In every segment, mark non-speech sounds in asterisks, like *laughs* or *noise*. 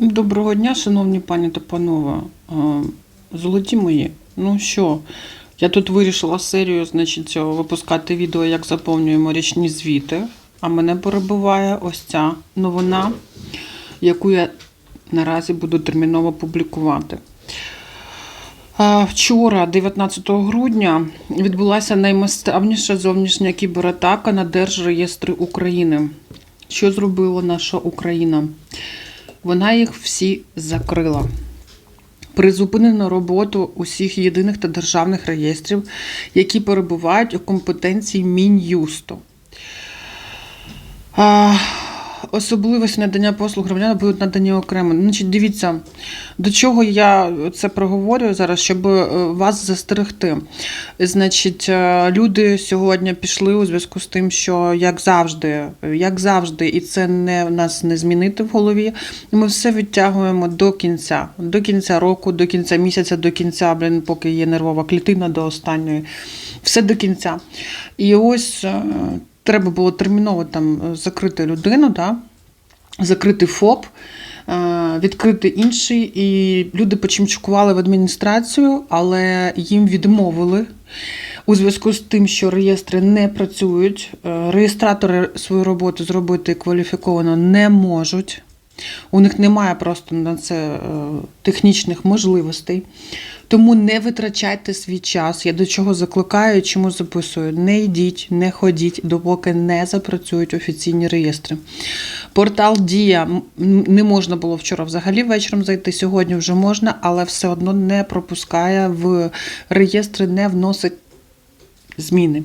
Доброго дня, шановні пані та панове. Е, Золоті мої. Ну що, я тут вирішила серію, значить, випускати відео, як заповнюємо річні звіти. А мене перебуває ось ця новина, яку я наразі буду терміново публікувати. Е, Вчора, 19 грудня, відбулася наймасштабніша зовнішня кібератака на Держреєстри України. Що зробила наша Україна? Вона їх всі закрила. Призупинено роботу усіх єдиних та державних реєстрів, які перебувають у компетенції Мін'юсту. Особливості надання послуг громадянам будуть надані окремо. Значить, дивіться, до чого я це проговорюю зараз, щоб е, вас застерегти. Значить, е, люди сьогодні пішли у зв'язку з тим, що як завжди, як завжди, і це не в нас не змінити в голові. Ми все відтягуємо до кінця, до кінця року, до кінця місяця, до кінця, блін, поки є нервова клітина до останньої. Все до кінця. І ось е, треба було терміново там е, закрити людину, да? закрити ФОП, е, відкрити інший. І люди почимчукували в адміністрацію, але їм відмовили. У зв'язку з тим, що реєстри не працюють, е, реєстратори свою роботу зробити кваліфіковано не можуть. У них немає просто на це е, технічних можливостей. Тому не витрачайте свій час. Я до чого закликаю, чому записую. Не йдіть, не ходіть, допоки не запрацюють офіційні реєстри. Портал Дія не можна було вчора взагалі вечором зайти. Сьогодні вже можна, але все одно не пропускає в реєстри, не вносить зміни.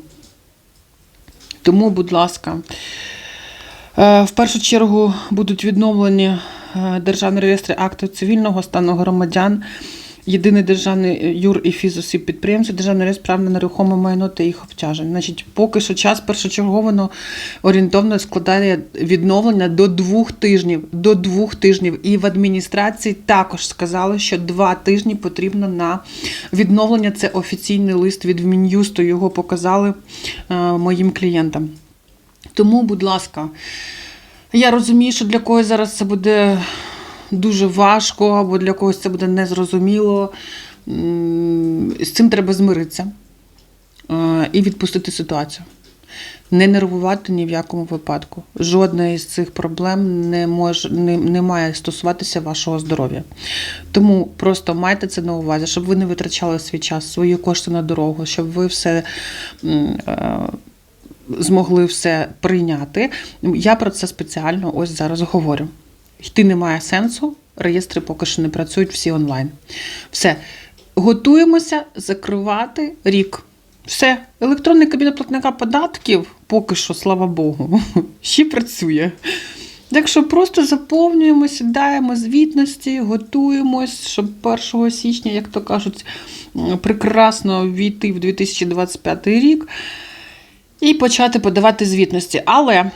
Тому, будь ласка, В першу чергу будуть відновлені е, державні реєстри актів цивільного стану громадян, єдиний державний юр і фізосіб підприємців, державний реєстр прав на нерухоме майно та їх обтяжень. Значить, поки що час першочерговано орієнтовно складає відновлення до двох тижнів. До двох тижнів. І в адміністрації також сказали, що два тижні потрібно на відновлення. Це офіційний лист від Мін'юсту. Його показали е, моїм клієнтам. Тому, будь ласка, я розумію, що для когось зараз це буде дуже важко, або для когось це буде незрозуміло. З цим треба змиритися е, і відпустити ситуацію. Не нервувати ні в якому випадку. Жодна із цих проблем не, може, не, не має стосуватися вашого здоров'я. Тому просто майте це на увазі, щоб ви не витрачали свій час, свої кошти на дорогу, щоб ви все. е, змогли все прийняти. Я про це спеціально ось зараз говорю. Йти немає сенсу, реєстри поки що не працюють всі онлайн. Все. Готуємося закривати рік. Все, електронний кабінет платника податків поки що, слава Богу, *laughs* ще працює. Так що просто заповнюємо, сідаємо звітності, готуємось, щоб 1 січня, як то кажуть, прекрасно війти в 2025 рік і почати подавати звітності. Але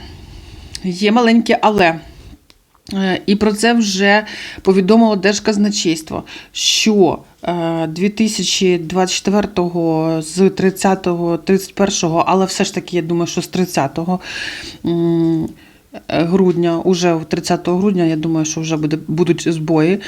є маленьке але. Е, І про це вже повідомило Держказначейство, що е, 2024 з 30-го, 31-го, але все ж таки, я думаю, що з 30-го м, е, грудня, уже 30 грудня, я думаю, що вже буде, будуть збої.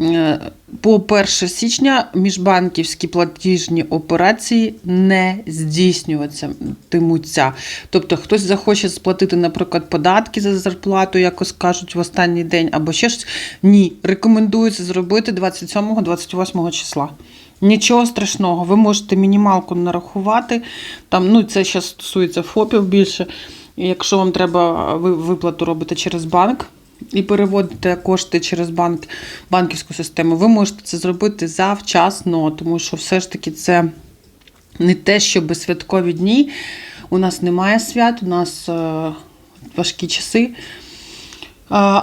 Е, По 1 січня міжбанківські платіжні операції не здійснюватимуться. Тобто хтось захоче сплатити, наприклад, податки за зарплату, якось кажуть в останній день, або ще щось. Ні, рекомендується зробити 27-28 числа. Нічого страшного, ви можете мінімалку нарахувати. Там, ну, це ще стосується ФОПів більше. Якщо вам треба, виплату робите через банк і переводите кошти через банк, банківську систему, ви можете це зробити завчасно, тому що все ж таки це не те, що безсвяткові дні. У нас немає свят, у нас е, важкі часи. Е,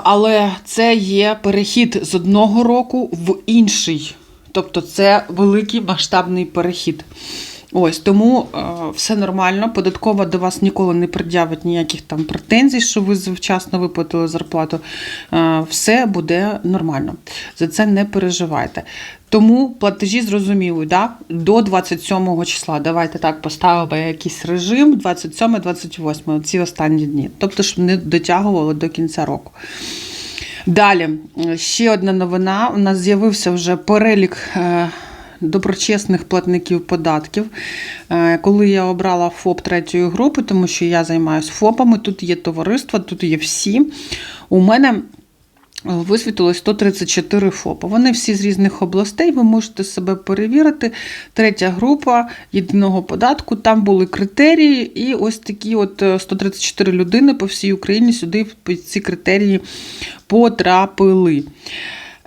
Але це є перехід з одного року в інший. Тобто це великий масштабний перехід. Ось тому е, все нормально. Податкова до вас ніколи не пред'явить ніяких там претензій, що ви завчасно виплатили зарплату. Е, все буде нормально. За це не переживайте. Тому платежі зрозуміли, да? до 27 числа. Давайте так поставимо якийсь режим 27-28, ці останні дні. Тобто, щоб не дотягували до кінця року. Далі, е, ще одна новина. У нас з'явився вже перелік е, доброчесних платників податків. Е, Коли я обрала ФОП третьої групи, тому що я займаюся ФОПами, тут є товариство, тут є всі. У мене висвітилось 134 ФОПа. Вони всі з різних областей. Ви можете себе перевірити. Третя група єдиного податку. Там були критерії, і ось такі от е, 134 людини по всій Україні сюди ці критерії потрапили.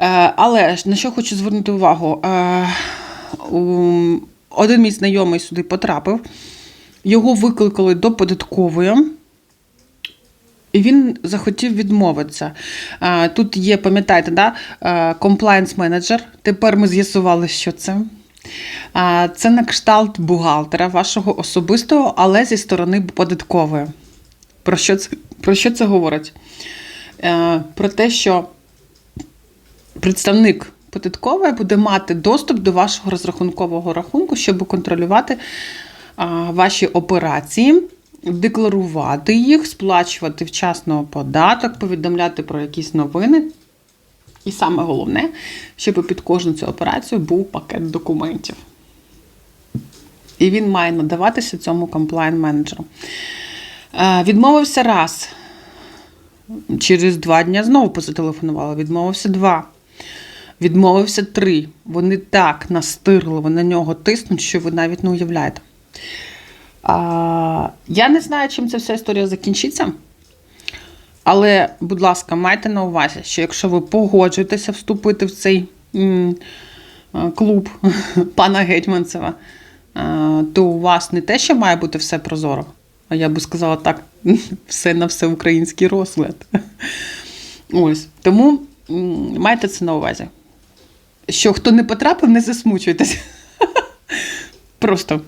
Е, Але на що хочу звернути увагу? Е, Один мій знайомий сюди потрапив, його викликали до податкової. І він захотів відмовитися. Тут є, пам'ятаєте, да? комплайнс менеджер. Тепер ми з'ясували, що це. Це на кшталт бухгалтера вашого особистого, але зі сторони податкової. Про що це, про що це говорить? Е, Про те, що представник податкової буде мати доступ до вашого розрахункового рахунку, щоб контролювати ваші операції, декларувати їх, сплачувати вчасно податок, повідомляти про якісь новини. І саме головне, щоб під кожну цю операцію був пакет документів. І він має надаватися цьому комплайн-менеджеру. Відмовився раз. Через два дні знову позателефонувала. Відмовився два. Відмовився три. Вони так настирливо на нього тиснуть, що ви навіть не уявляєте. А, я не знаю, чим ця вся історія закінчиться. Але, будь ласка, майте на увазі, що якщо ви погоджуєтеся вступити в цей е, клуб *laughs* пана Гетьманцева, е, то у вас не те, що має бути все прозоро, а я би сказала так, *laughs* все на всеукраїнський розгляд. *laughs* Ось. Тому майте це на увазі. Що хто не потрапив, не засмучуйтесь. *laughs* Просто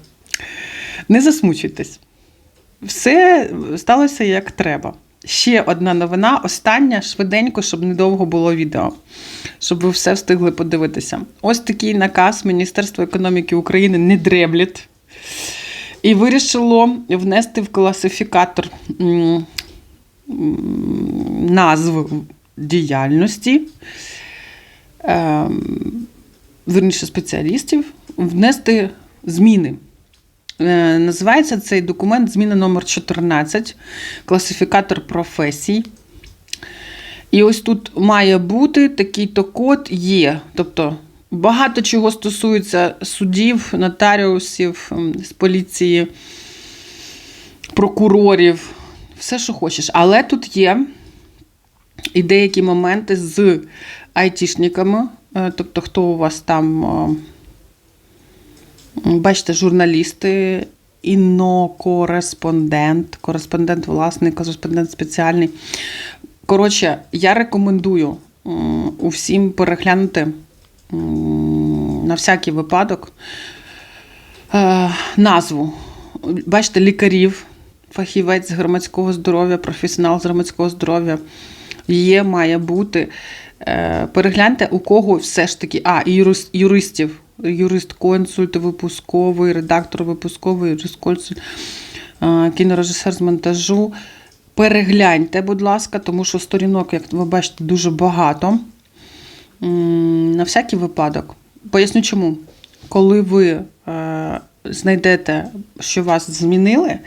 не засмучуйтесь. Все сталося як треба. Ще одна новина, остання, швиденько, щоб недовго було відео, щоб ви все встигли подивитися. Ось такий наказ Міністерства економіки України не дреблять. І вирішило внести в класифікатор назв діяльності, ем, верніше спеціалістів, внести зміни. Е, Називається цей документ зміна номер 14, класифікатор професій. І ось тут має бути такий-то код є. Тобто багато чого стосується суддів, нотаріусів, з поліції, прокурорів, все, що хочеш. Але тут є і деякі моменти з айтішниками, тобто хто у вас там. е, Бачите, журналісти, інокореспондент, кореспондент власний, кореспондент спеціальний. Коротше, я рекомендую усім переглянути на всякий випадок е, назву. Бачите, лікарів, фахівець з громадського здоров'я, професіонал з громадського здоров'я є, має бути. Е, Перегляньте, у кого все ж таки, а, і юрис- юристів, юрист-консульт, випусковий, редактор випусковий, юрист-консульт, е, кінорежисер з монтажу. Перегляньте, будь ласка, тому що сторінок, як ви бачите, дуже багато. На всякий випадок. Поясню чому. Коли ви е, знайдете, що вас змінили,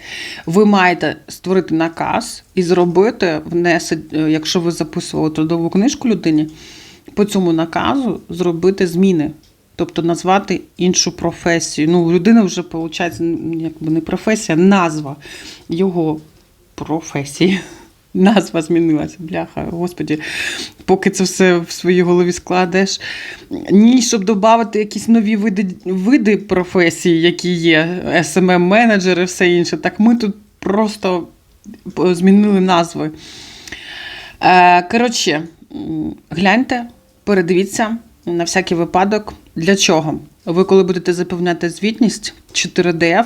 ви маєте створити наказ і зробити, внести, е, якщо ви записували трудову книжку людині, по цьому наказу зробити зміни. Тобто назвати іншу професію. Ну, у людини вже, виходить, якби не професія, назва його професії. Назва змінилася, бляха, господі, поки це все в своїй голові складеш. Ні, щоб додати якісь нові види, види професій, які є, smm менеджери все інше. Так ми тут просто змінили назви. Е, Коротше, гляньте, передивіться на всякий випадок. Для чого? Ви, коли будете заповняти звітність 4DF,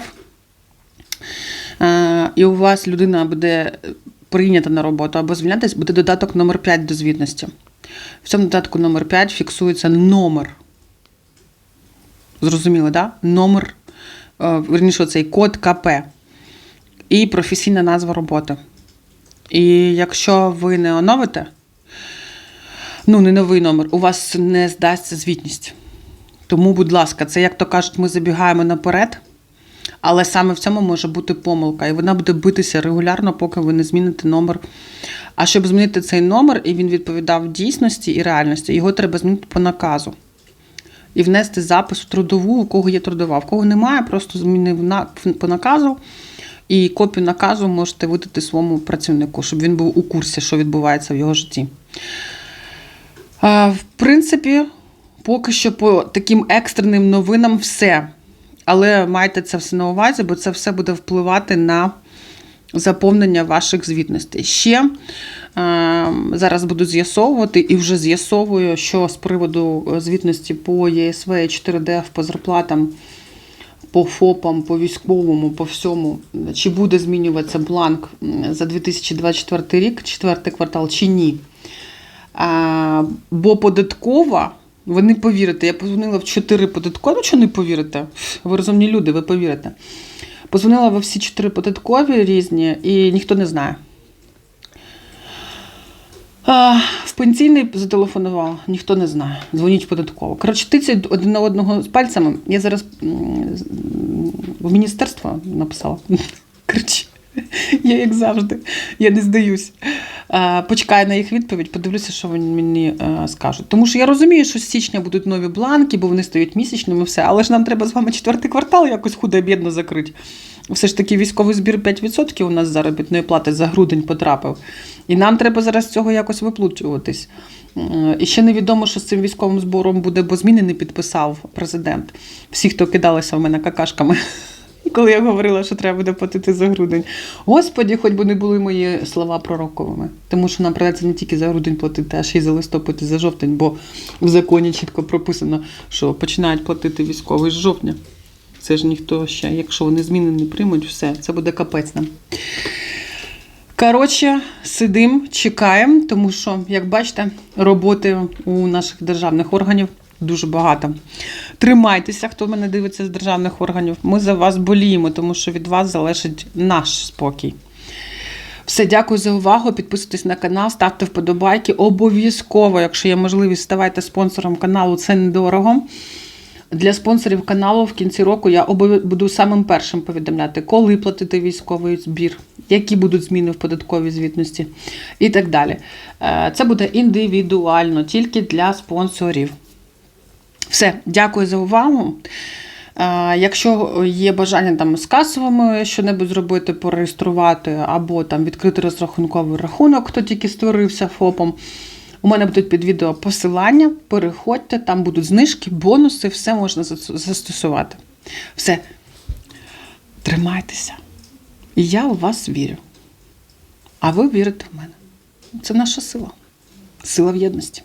е, і у вас людина буде прийнята на роботу або звільнятись, буде додаток номер 5 до звітності. В цьому додатку номер 5 фіксується номер. Зрозуміло? Да? Номер, е, верніше, цей код КП і професійна назва роботи. І якщо ви не оновите, ну, не новий номер, у вас не здасться звітність. Тому, будь ласка, це, як то кажуть, ми забігаємо наперед, але саме в цьому може бути помилка, і вона буде битися регулярно, поки ви не зміните номер. А щоб змінити цей номер, і він відповідав дійсності і реальності, його треба змінити по наказу. І внести запис у трудову, у кого є трудова. В кого немає, просто змінив на, по наказу. І копію наказу можете видати своєму працівнику, щоб він був у курсі, що відбувається в його житті. В принципі, поки що по таким екстреним новинам все. Але майте це все на увазі, бо це все буде впливати на заповнення ваших звітностей. Ще е, зараз буду з'ясовувати і вже з'ясовую, що з приводу звітності по ЄСВ і 4ДФ по зарплатам, по ФОПам, по військовому, по всьому, чи буде змінюватися бланк за 2024 рік, четвертий квартал, чи ні. А, бо податкова, ви не повірите, я позвонила в 4 податкові, ну що не повірите? Ви розумні люди, ви повірите. Позвонила во всі 4 податкові різні, і ніхто не знає. А, в пенсійний зателефонувала, ніхто не знає. Дзвоніть податково. Коротше, тицять один на одного з пальцями. Я зараз в міністерство написала. *laughs* Коротше, я як завжди, я не здаюсь. Е, Почекаю на їх відповідь, подивлюся, що вони мені е, скажуть. Тому що я розумію, що з січня будуть нові бланки, бо вони стають місячними, все. Але ж нам треба з вами четвертий квартал якось худо бідно закрити. Все ж таки військовий збір 5% у нас заробітної плати за грудень потрапив. І нам треба зараз з цього якось виплачуватись. Е, І ще невідомо, що з цим військовим збором буде, бо зміни не підписав президент. Всі, хто кидалися в мене какашками. *laughs* Коли я говорила, що треба буде платити за грудень. Господі, хоч би не були мої слова пророковими. Тому що нам придеться не тільки за грудень платити, а ще й за листопад і за жовтень, бо в законі чітко прописано, що починають платити військовий з жовтня. Це ж ніхто ще, якщо вони зміни не приймуть, все, це буде капець нам. Коротше, сидим, чекаємо, тому що, як бачите, роботи у наших державних органів дуже багато. Тримайтеся, хто мене дивиться з державних органів. Ми за вас боліємо, тому що від вас залежить наш спокій. Все, дякую за увагу. Підписуйтесь на канал, ставте вподобайки. Обов'язково, якщо є можливість, ставайте спонсором каналу, це недорого. Для спонсорів каналу в кінці року я буду самим першим повідомляти, коли платити військовий збір, які будуть зміни в податковій звітності і так далі. Е, Це буде індивідуально, тільки для спонсорів. Все, дякую за увагу. Якщо є бажання там з касовими щось зробити, пореєструвати, або там відкрити розрахунковий рахунок, хто тільки створився ФОПом. У мене будуть під відео посилання. Переходьте, там будуть знижки, бонуси, все можна застосувати. Все, тримайтеся. І я у вас вірю. А ви вірите в мене. Це наша сила. Сила в єдності.